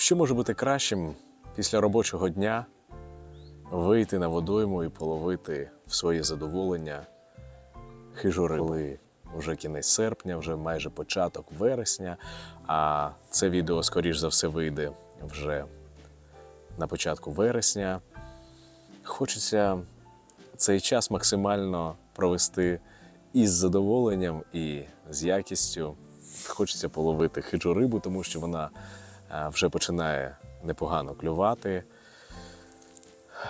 Що може бути кращим після робочого дня вийти на водойму і половити в своє задоволення хижу рибу? Коли Вже кінець серпня, вже майже початок вересня, а це відео, скоріш за все, вийде вже на початку вересня. Хочеться цей час максимально провести із задоволенням і з якістю. Хочеться половити хижу рибу, тому що вона вже починає непогано клювати.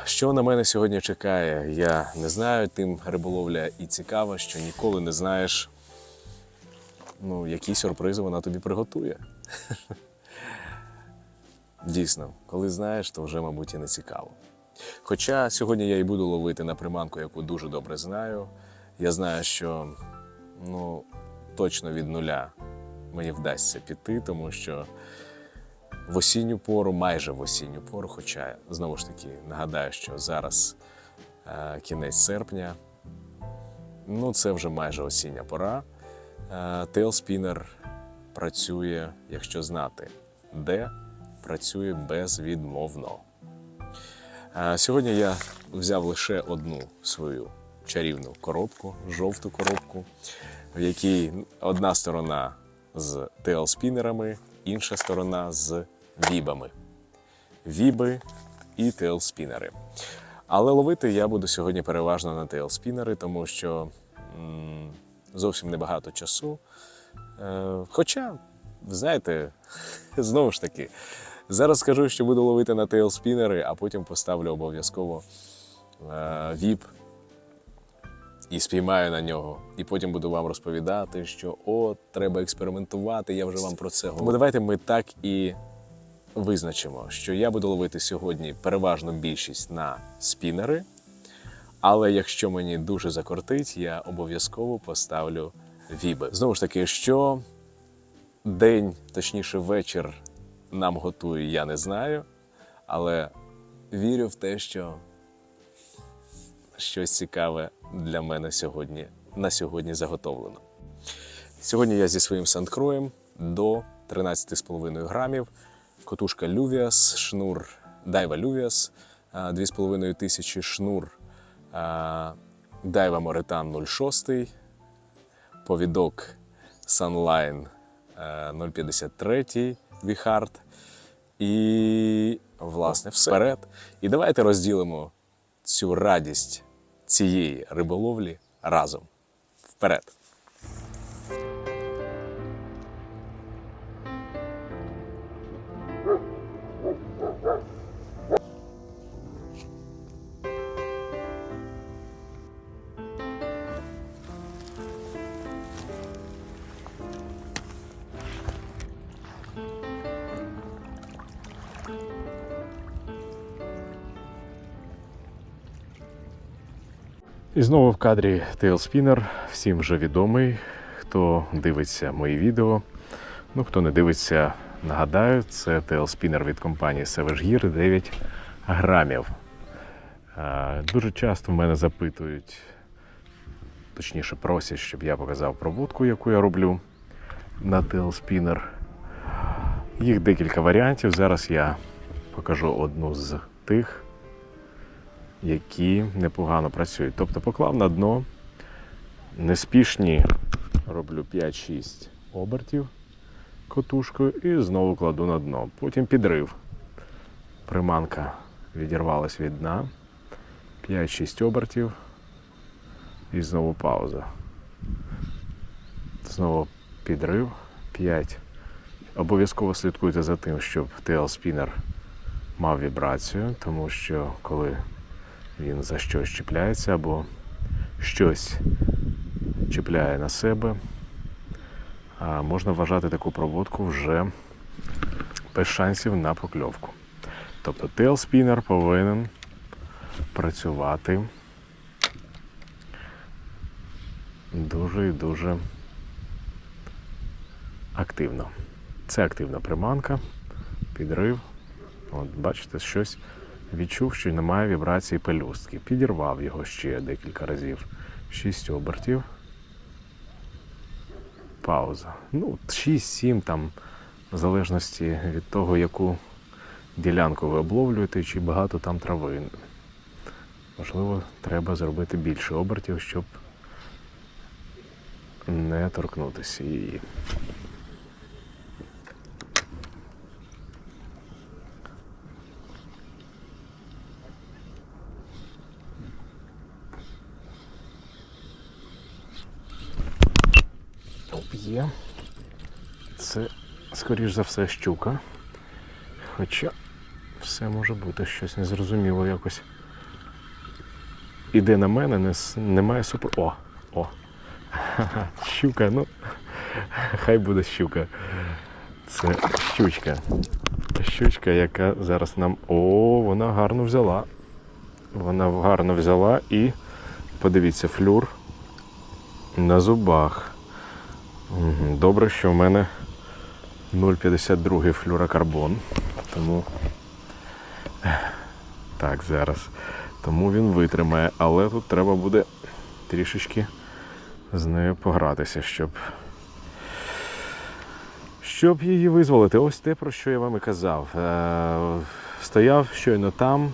Що на мене сьогодні чекає, я не знаю. Тим риболовля і цікаво, що ніколи не знаєш, ну, які сюрпризи вона тобі приготує. Дійсно, коли знаєш, то вже, мабуть, і не цікаво. Хоча сьогодні я і буду ловити на приманку, яку дуже добре знаю. Я знаю, що ну, точно від нуля мені вдасться піти, тому що в осінню пору, майже в осінню пору, хоча знову ж таки нагадаю, що зараз е, кінець серпня, ну це вже майже осіння пора. Е, Тейлспінер працює, якщо знати, де працює безвідмовно. Е, Сьогодні я взяв лише одну свою чарівну коробку, жовту коробку, в якій одна сторона з тейлспінерами, інша сторона з вібами. Віби і тейлспінери. Але ловити я буду сьогодні переважно на тейлспінери, тому що м, зовсім небагато часу. Е, хоча, знаєте, знову ж таки, зараз скажу, що буду ловити на тейлспінери, а потім поставлю обов'язково е, віп і спіймаю на нього. І потім буду вам розповідати, що о, треба експериментувати, я вже вам про це говорю. Тому давайте ми так і визначимо, що я буду ловити сьогодні переважно більшість на спінери. Але якщо мені дуже закортить, я обов'язково поставлю віби. Знову ж таки, що день, точніше вечір, нам готує, я не знаю. Але вірю в те, що щось цікаве для мене сьогодні на сьогодні заготовлено. Сьогодні я зі своїм сандкроєм до 13,5 грамів. Котушка Luvias, шнур Дайва Luvias, 2,5 тисячі шнур Дайва Моретан 06, повідок Sunline 053 Віхард. І, власне, все. Вперед. І давайте розділимо цю радість цієї риболовлі разом. Вперед! І знову в кадрі Tailspinner, всім вже відомий, хто дивиться мої відео. Ну, хто не дивиться, нагадаю, це Tailspinner від компанії Savage Gear 9 грамів. Дуже часто в мене запитують, точніше просять, щоб я показав проводку, яку я роблю на Tailspinner. Їх декілька варіантів. Зараз я покажу одну з тих які непогано працюють. Тобто поклав на дно, неспішні роблю 5-6 обертів котушкою і знову кладу на дно. Потім підрив. Приманка відірвалась від дна. 5-6 обертів і знову пауза. Знову підрив 5. Обов'язково слідкуйте за тим, щоб тейл-спінер мав вібрацію, тому що коли він за щось чіпляється або щось чіпляє на себе. А можна вважати таку проводку вже без шансів на покльовку. Тобто тейлспінер повинен працювати дуже і дуже активно. Це активна приманка, підрив. От, бачите, щось відчув, що немає вібрації пелюстки. Підірвав його ще декілька разів. Шість обертів. Пауза. Ну, 6-7 там, в залежності від того, яку ділянку ви обловлюєте, чи багато там трави. Можливо, треба зробити більше обертів, щоб не торкнутися її. Є. Це, скоріш за все, щука. Хоча все може бути щось незрозуміло якось. Іде на мене, не, немає супер. О! О! Щука, ну. Хай буде щука. Це щучка. Щучка, яка зараз нам. О, вона гарно взяла. Вона гарно взяла і подивіться, флюр на зубах. Добре, що в мене 0,52 флюрокарбон. Тому так, зараз. Тому він витримає, але тут треба буде трішечки з нею погратися, щоб. Щоб її визволити. Ось те, про що я вам і казав. Е, стояв щойно там,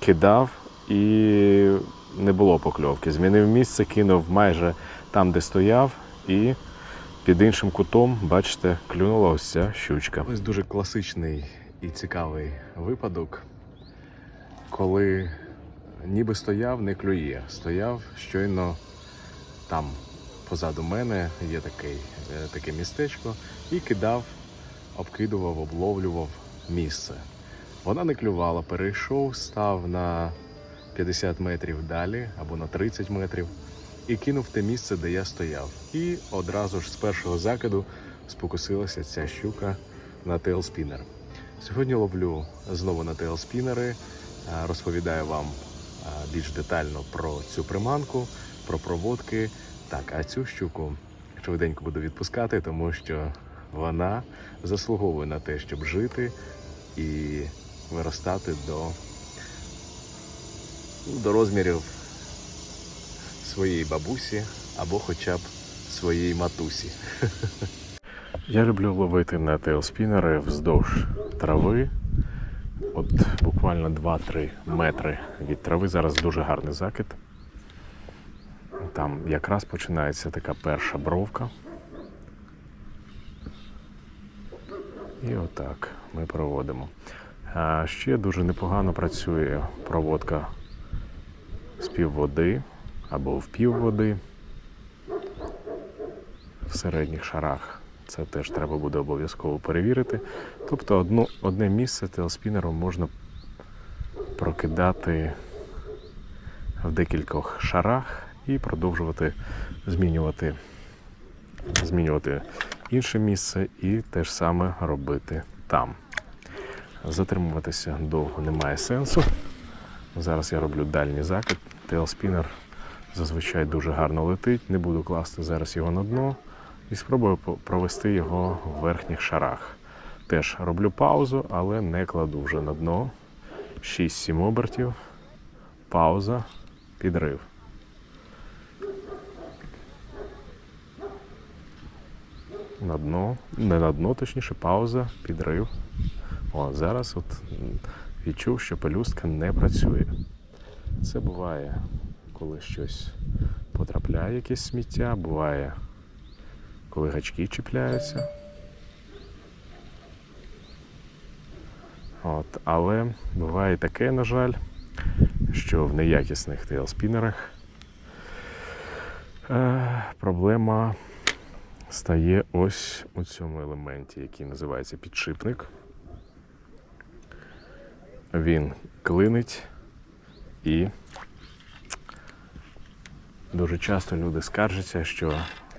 кидав і не було покльовки. Змінив місце, кинув майже там, де стояв, і під іншим кутом, бачите, клюнула ось ця щучка. Ось дуже класичний і цікавий випадок, коли ніби стояв, не клює. Стояв щойно там позаду мене є такий, е, таке містечко, і кидав, обкидував, обловлював місце. Вона не клювала, перейшов, став на 50 метрів далі або на 30 метрів і кинув те місце, де я стояв. І одразу ж з першого закиду спокусилася ця щука на тейлспінер. Сьогодні ловлю знову на тейлспінери, розповідаю вам більш детально про цю приманку, про проводки. Так, а цю щуку швиденько буду відпускати, тому що вона заслуговує на те, щоб жити і виростати до, до розмірів своєї бабусі або хоча б своєї матусі. Я люблю ловити на тейлспінери вздовж трави. От буквально 2-3 метри від трави. Зараз дуже гарний закид. Там якраз починається така перша бровка. І отак ми проводимо. А ще дуже непогано працює проводка з півводи або в півводи в середніх шарах. Це теж треба буде обов'язково перевірити. Тобто одну, одне місце телспінером можна прокидати в декількох шарах і продовжувати змінювати, змінювати інше місце і те ж саме робити там. Затримуватися довго немає сенсу. Зараз я роблю дальній закид. Тейлспінер зазвичай дуже гарно летить. Не буду класти зараз його на дно і спробую провести його в верхніх шарах. Теж роблю паузу, але не кладу вже на дно. 6-7 обертів, пауза, підрив. На дно, не на дно, точніше, пауза, підрив. О, зараз от відчув, що пелюстка не працює. Це буває, коли щось потрапляє, якесь сміття, буває, коли гачки чіпляються. От, але буває таке, на жаль, що в неякісних тейлспінерах е, проблема стає ось у цьому елементі, який називається підшипник. Він клинить і дуже часто люди скаржаться, що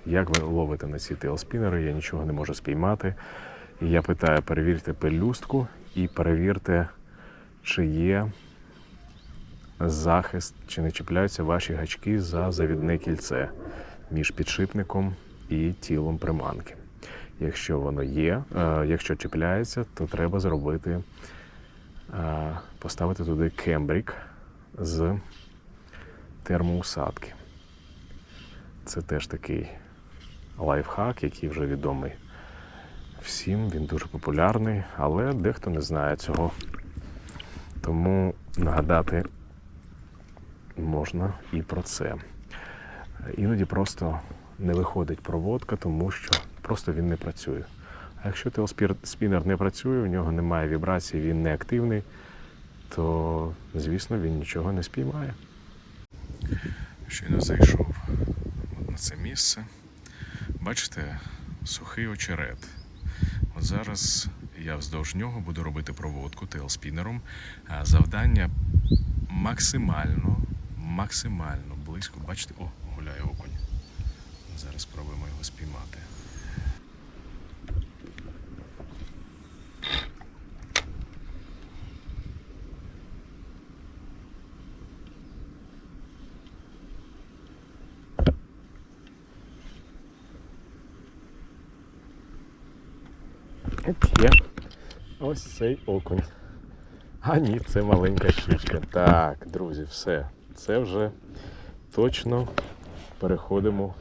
як ви ловите на ці тейлспінери, я нічого не можу спіймати. І я питаю, перевірте пелюстку і перевірте, чи є захист, чи не чіпляються ваші гачки за завідне кільце між підшипником і тілом приманки. Якщо воно є, е, якщо чіпляється, то треба зробити, е, поставити туди кембрік з термоусадки. Це теж такий лайфхак, який вже відомий всім. Він дуже популярний, але дехто не знає цього. Тому нагадати можна і про це. Іноді просто не виходить проводка, тому що просто він не працює. А якщо телспінер не працює, у нього немає вібрації, він не активний, то, звісно, він нічого не спіймає. Щойно зайшов це місце. Бачите, сухий очерет. От зараз я вздовж нього буду робити проводку тейлспінером. Завдання максимально, максимально близько. Бачите, о, гуляє окунь. Зараз спробуємо його спіймати. От є. Ось цей окунь. А ні, це маленька щучка. Так, друзі, все. Це вже точно переходимо.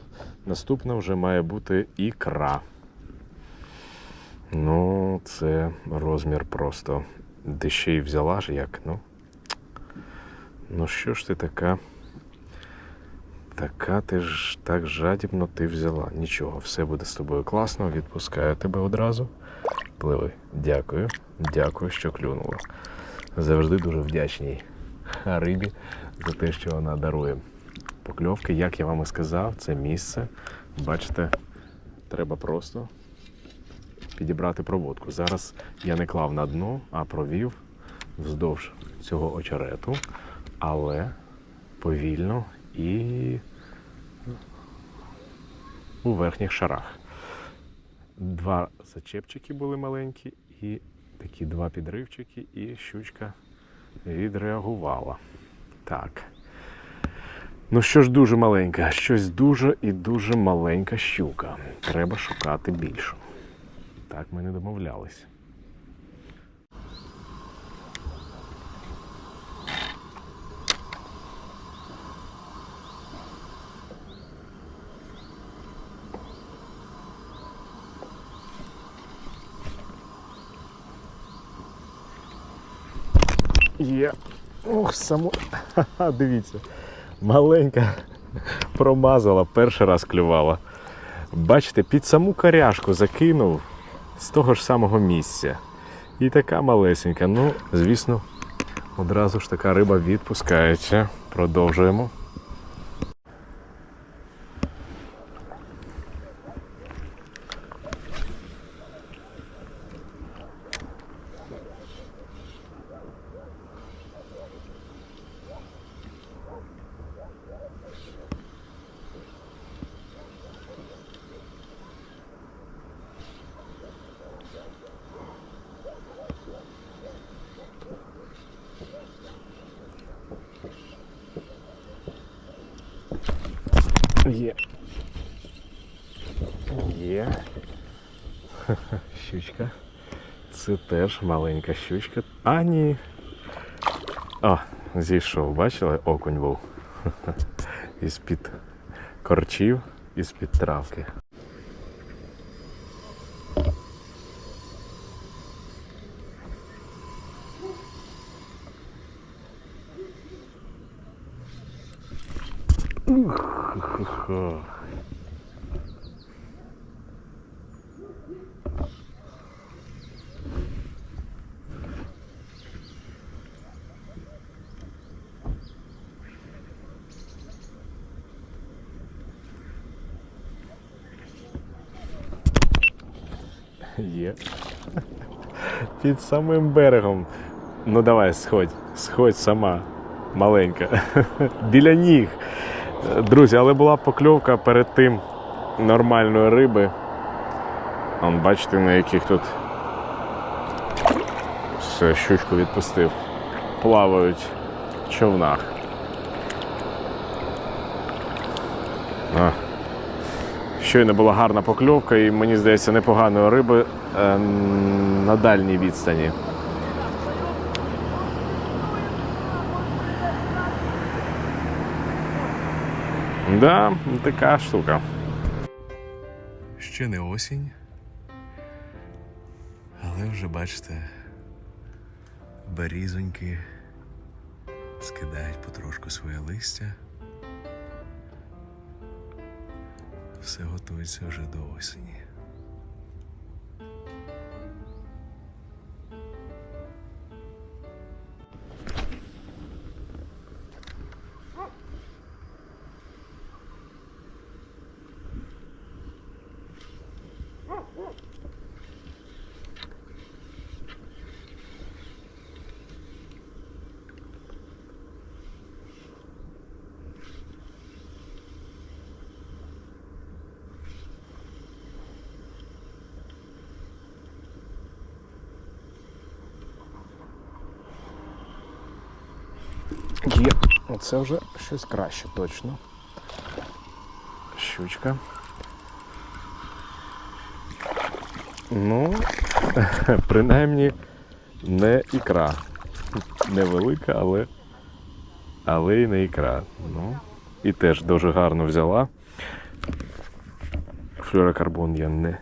Наступна вже має бути ікра. Ну, це розмір просто. Де ще й взяла ж як, ну. Ну що ж ти така? Така ти ж так жадібно ти взяла. Нічого, все буде з тобою класно. Відпускаю тебе одразу. Пливи. Дякую. Дякую, що клюнула. Завжди дуже вдячний рибі за те, що вона дарує. Покльовки, як я вам і сказав, це місце. Бачите, треба просто підібрати проводку. Зараз я не клав на дно, а провів вздовж цього очерету, але повільно і у верхніх шарах. Два зачепчики були маленькі, і такі два підривчики, і щучка відреагувала. Так. Ну що ж дуже маленька, щось дуже і дуже маленька щука. Треба шукати більшу. Так ми не домовлялись. Є. Ох, само. Ха-ха, дивіться. Маленька промазала, перший раз клювала. Бачите, під саму коряшку закинув з того ж самого місця. І така малесенька. Ну, звісно, одразу ж така риба відпускається. Продовжуємо. Є. Є. Ха-ха, Щучка. Це теж маленька щучка. А. О, зійшов, бачили? Окунь був. Із-під корчів, із-під травки. Хо-хо. Є. Під самим берегом. Ну давай, сходь, сходь сама, маленька. Біля ніг. Друзі, але була покльовка перед тим нормальної риби. Вон, бачите, на яких тут все, щучку відпустив. Плавають в човнах. А. Щойно була гарна покльовка і мені здається непоганої риби е, на дальній відстані. Да, така штука. Ще не осінь. Але вже бачите, берізоньки скидають потрошку своє листя. Все готується вже до осені. Є, оце вже щось краще, точно. Щучка. Ну, принаймні не ікра. Невелика, але, але і не ікра. Ну, і теж дуже гарно взяла. Флюорокарбон я не,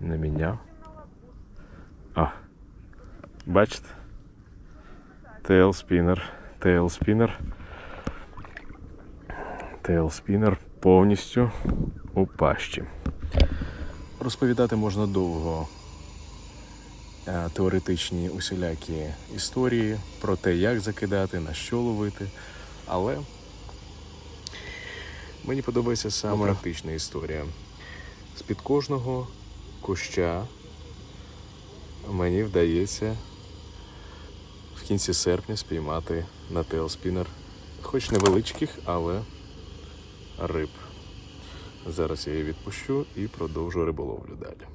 не міняв. А, бачите? Тейл спінер. Тейл спінер. Тейл спінер повністю у пащі. Розповідати можна довго е, теоретичні усілякі історії про те, як закидати, на що ловити. Але мені подобається саме практична історія. З-під кожного куща мені вдається кінці серпня спіймати на тейлспінер, хоч невеличких, але риб. Зараз я її відпущу і продовжу риболовлю далі.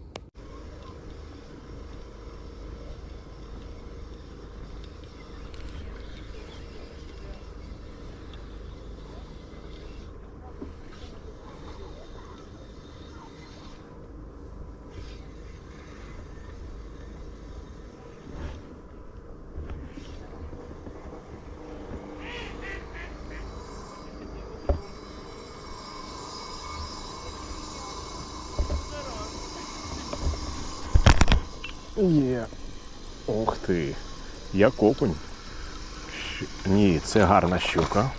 Є. Ух ти. Як окунь. Ні, це гарна щука.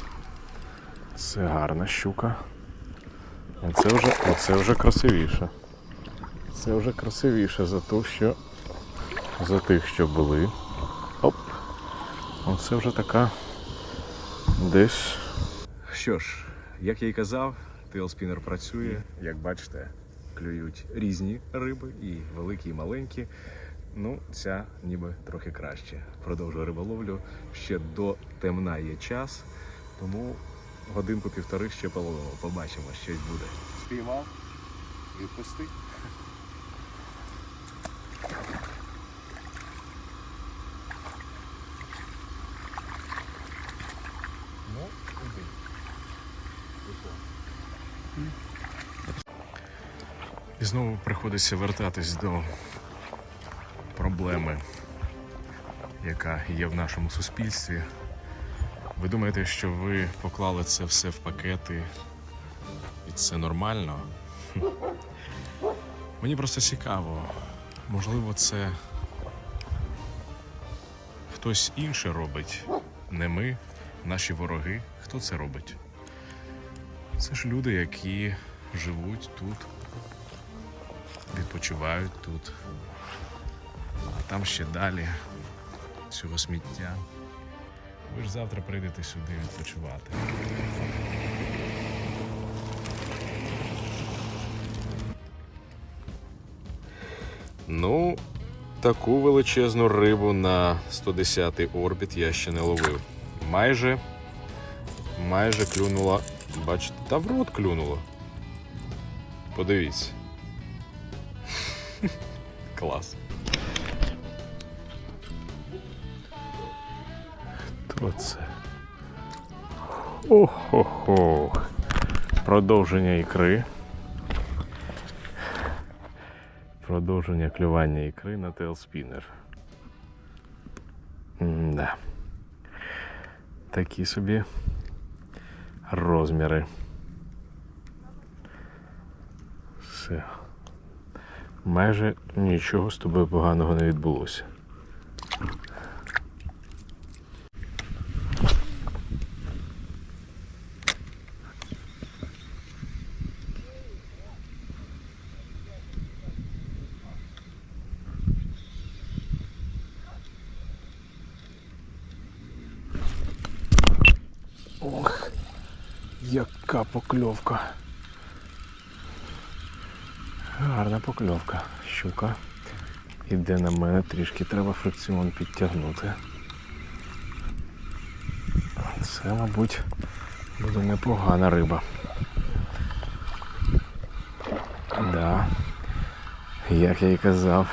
Це гарна щука. Оце вже, оце вже красивіше. Це вже красивіше за ту, що за тих, що були. Оп. Оце вже така десь. Що ж, як я і казав, тейлспінер працює. Як бачите, клюють різні риби, і великі, і маленькі. Ну, ця ніби трохи краще. Продовжую риболовлю. Ще до темна є час, тому годинку-півтори ще половимо. Побачимо, щось буде. Спіймав, відпусти. Ну, іди. І знову приходиться вертатись до проблеми, яка є в нашому суспільстві. Ви думаєте, що ви поклали це все в пакети і це нормально? Мені просто цікаво. Можливо, це хтось інше робить, не ми, наші вороги. Хто це робить? Це ж люди, які живуть тут, відпочивають тут, там ще далі цього сміття. Ви ж завтра прийдете сюди відпочивати. Ну, таку величезну рибу на 110-й орбіт я ще не ловив. Майже, майже клюнула. Бачите, та в рот клюнула. Подивіться. Клас. Хто це? Охо-хо. Продовження ікри. Продовження клювання ікри на тейлспінер. Да. Такі собі розміри. Все. Майже нічого з тобою поганого не відбулося. Така покльовка. Гарна покльовка. Щука. Іде на мене, трішки треба фрикціон підтягнути. Це, мабуть, буде непогана риба. Да. Як я і казав,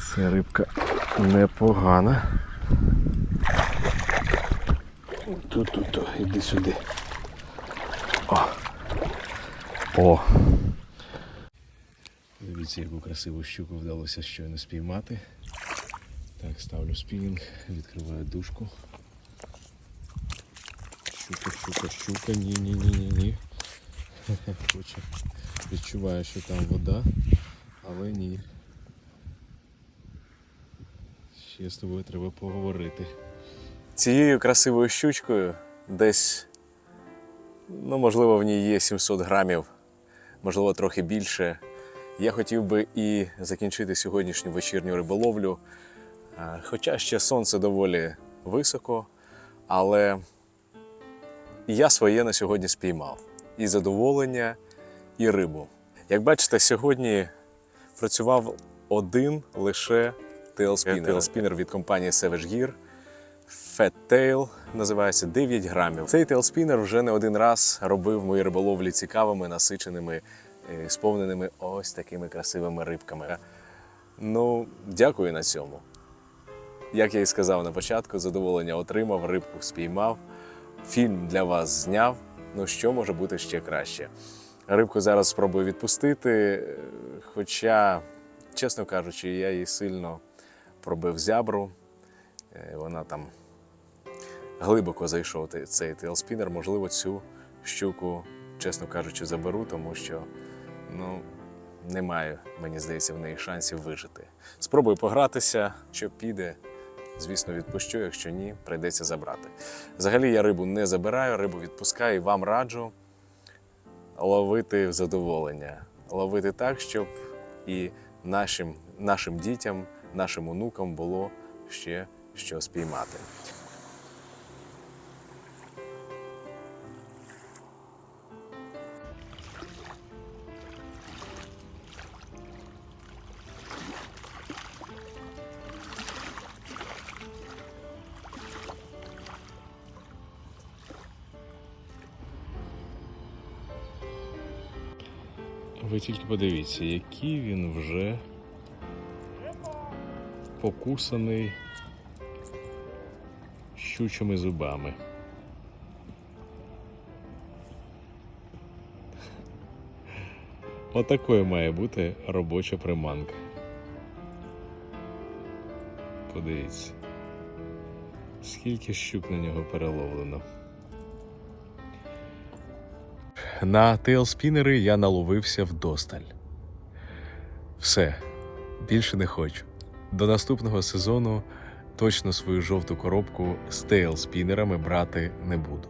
це рибка непогана. Тут, тут, тут, іди сюди. О. О. Дивіться, яку красиву щуку вдалося щойно спіймати. Так, ставлю спінінг, відкриваю дужку. Щука, щука, щука, ні, ні, ні, ні, ні. Хоче. Відчуваю, що там вода, але ні. Ще з тобою треба поговорити. Цією красивою щучкою десь, ну, можливо, в ній є 700 грамів, можливо, трохи більше. Я хотів би і закінчити сьогоднішню вечірню риболовлю. Хоча ще сонце доволі високо, але я своє на сьогодні спіймав. І задоволення, і рибу. Як бачите, сьогодні працював один лише тейлспінер. Тейлспінер від компанії Savage Gear. Fat Tail називається 9 грамів. Цей тейлспінер вже не один раз робив мої риболовлі цікавими, насиченими, е, сповненими ось такими красивими рибками. Ну, дякую на цьому. Як я і сказав на початку, задоволення отримав, рибку спіймав, фільм для вас зняв. Ну що може бути ще краще? Рибку зараз спробую відпустити, е, хоча, чесно кажучи, я її сильно пробив зябру. Е, Вона там глибоко зайшов цей тейлспінер. Можливо, цю щуку, чесно кажучи, заберу, тому що ну, немає, мені здається, в неї шансів вижити. Спробую погратися, що піде. Звісно, відпущу, якщо ні, прийдеться забрати. Взагалі я рибу не забираю, рибу відпускаю і вам раджу ловити задоволення. Ловити так, щоб і нашим, нашим дітям, нашим онукам було ще що спіймати. Тільки подивіться, який він вже покусаний щучими зубами. Отакою має бути робоча приманка. Подивіться, скільки щук на нього переловлено. На тейлспінери я наловився вдосталь. Все, більше не хочу. До наступного сезону точно свою жовту коробку з тейлспінерами брати не буду.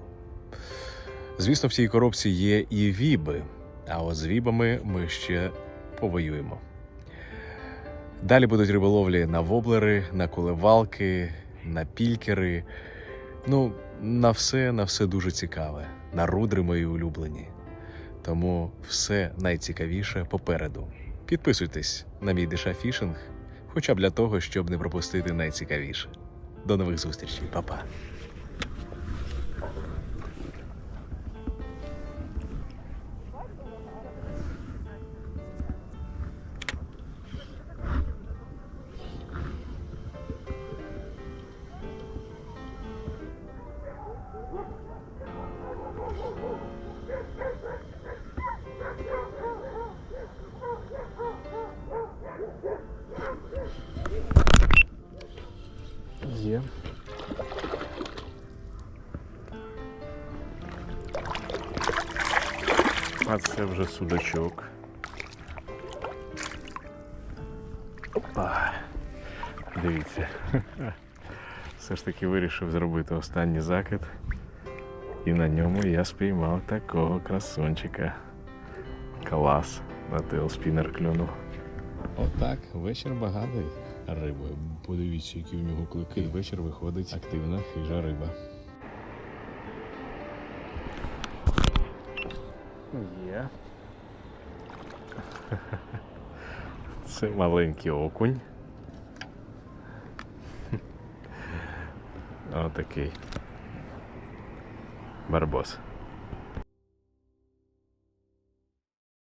Звісно, в цій коробці є і віби, а от з вібами ми ще повоюємо. Далі будуть риболовлі на воблери, на коливалки, на пількери. Ну, на все, на все дуже цікаве. На рудри мої улюблені. Тому все найцікавіше попереду. Підписуйтесь на мій Диша Фішинг, хоча б для того, щоб не пропустити найцікавіше. До нових зустрічей, Па-па. А це вже судачок. Опа. Дивіться. Все ж таки вирішив зробити останній закид. І на ньому я спіймав такого красунчика. Клас. На тейлспінер клюнув. Отак, вечір багатий рибою. Подивіться, які в нього клики. Вечір виходить активна хижа риба. Є. Це маленький окунь. Отакий. Барбос.